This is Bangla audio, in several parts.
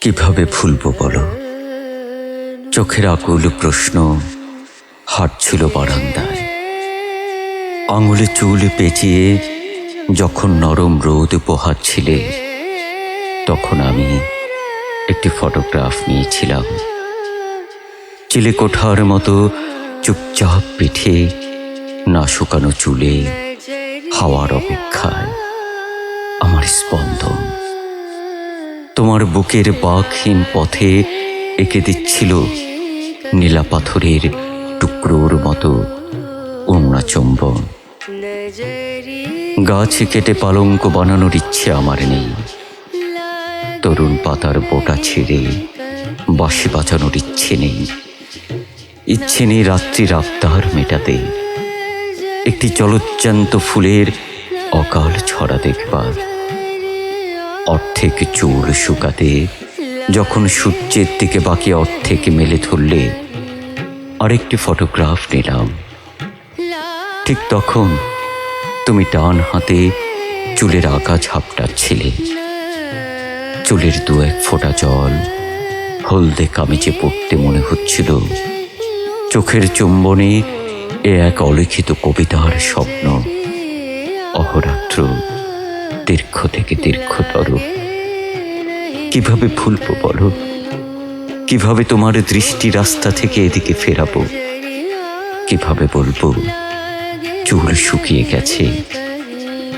কীভাবে ভুলবো বলো? চোখের আকুল প্রশ্ন হাঁটছিল বারান্দায়। আঙুলে চুল পেঁচিয়ে যখন নরম রোদ পোহাচ্ছিলে তখন আমি একটি ফটোগ্রাফ নিয়েছিলাম। চিলে কোঠার মতো চুপচাপ পিঠে না শুকানো চুলে হাওয়ার অপেক্ষায় আমার স্পন্দন। তোমার বুকের বাঘহীন পথে এঁকে দিচ্ছিল নীলা পাথরের টুকরোর মতো উন্না চুম্বন। গাছ কেটে পালঙ্ক বানানোর ইচ্ছে আমার নেই। তরুণ পাতার বোটা ছিঁড়ে বাঁশি বাঁচানোর ইচ্ছে নেই। ইচ্ছে নেই রাত্রির আবদার মেটাতে। একটি জলজ্জান্ত ফুলের অকাল ছড়া দেখবার। অর্ধেক চুল শুকাতে, যখন সূর্যের দিকে বাকি অর্ধেক মেলে ধরলে, আরেকটি ফটোগ্রাফ নিলাম। ঠিক তখন তুমি ডান হাতে চুলের আঁকা ঝাপটাচ্ছিলে। চুলের দু এক ফোঁটা জল, হলদে কামিজে পড়তে মনে হচ্ছিল। চোখের চুম্বনে এ এক অলিখিত কবিতার স্বপ্ন। অহরাত্র, দীর্ঘ থেকে দীর্ঘতর। কীভাবে ভুলবো বলো? কীভাবে তোমার দৃষ্টি রাস্তা থেকে এদিকে ফেরাবো? কীভাবে বলব, চুল শুকিয়ে গেছে।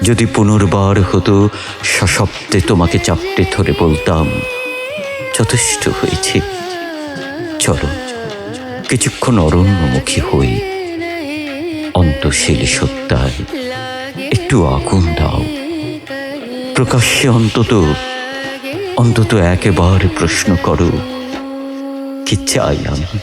যদি পুনর্বার হতো, সশব্দে তোমাকে চাপটে ধরে বলতাম, যথেষ্ট হয়েছে। চলো। কিছুক্ষণ অরণ্যমুখী হই। অন্তশীল সত্যায় একটু আগুন দাও। প্রকাশ্যে অন্তত অন্তত একেবারে প্রশ্ন করো, কি চাই আমি?